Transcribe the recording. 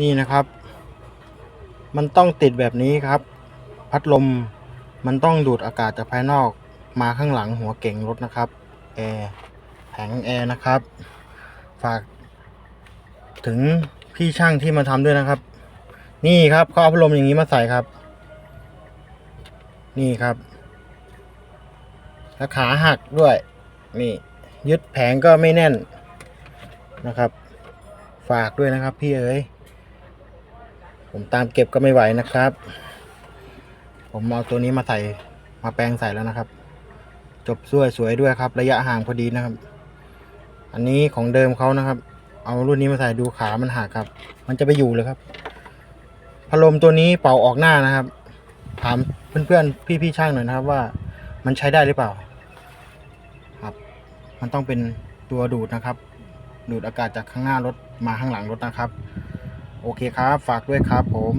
นี่นะครับ มันต้องติดแบบนี้ครับ พัดลมมันต้องดูดอากาศจากภายนอกมาข้างหลังหัวเก่งรถนะครับแอร์แผงแอร์นะครับ ฝาก ถึงพี่ช่างที่มาทำด้วยนะครับ นี่ครับเขาเอาพัดลมอย่างนี้มาใส่ครับ นี่ครับแล้วขาหักด้วย นี่ ยึดแผงก็ไม่แน่นนะครับ ฝากด้วยนะครับพี่เอ๋ย ผมตามเก็บก็ไม่ไหวนะครับ ผมเอาตัวนี้มาใส่มาแปลงใส่แล้วนะครับ จบสวยสวยด้วยครับ ระยะห่างพอดีนะครับ อันนี้ของเดิมเขานะครับ เอารุ่นนี้มาใส่ดูขามันหักครับ มันจะไปอยู่เลยครับพัดลมตัวนี้เป่าออกหน้านะครับ ถามเพื่อนๆพี่ๆช่างหน่อยนะครับว่ามันใช้ได้หรือเปล่า ครับ มันต้องเป็นตัวดูดนะครับ ดูดอากาศจากข้างหน้ารถมาข้างหลังรถนะครับ โอเคครับ ฝากด้วยครับผม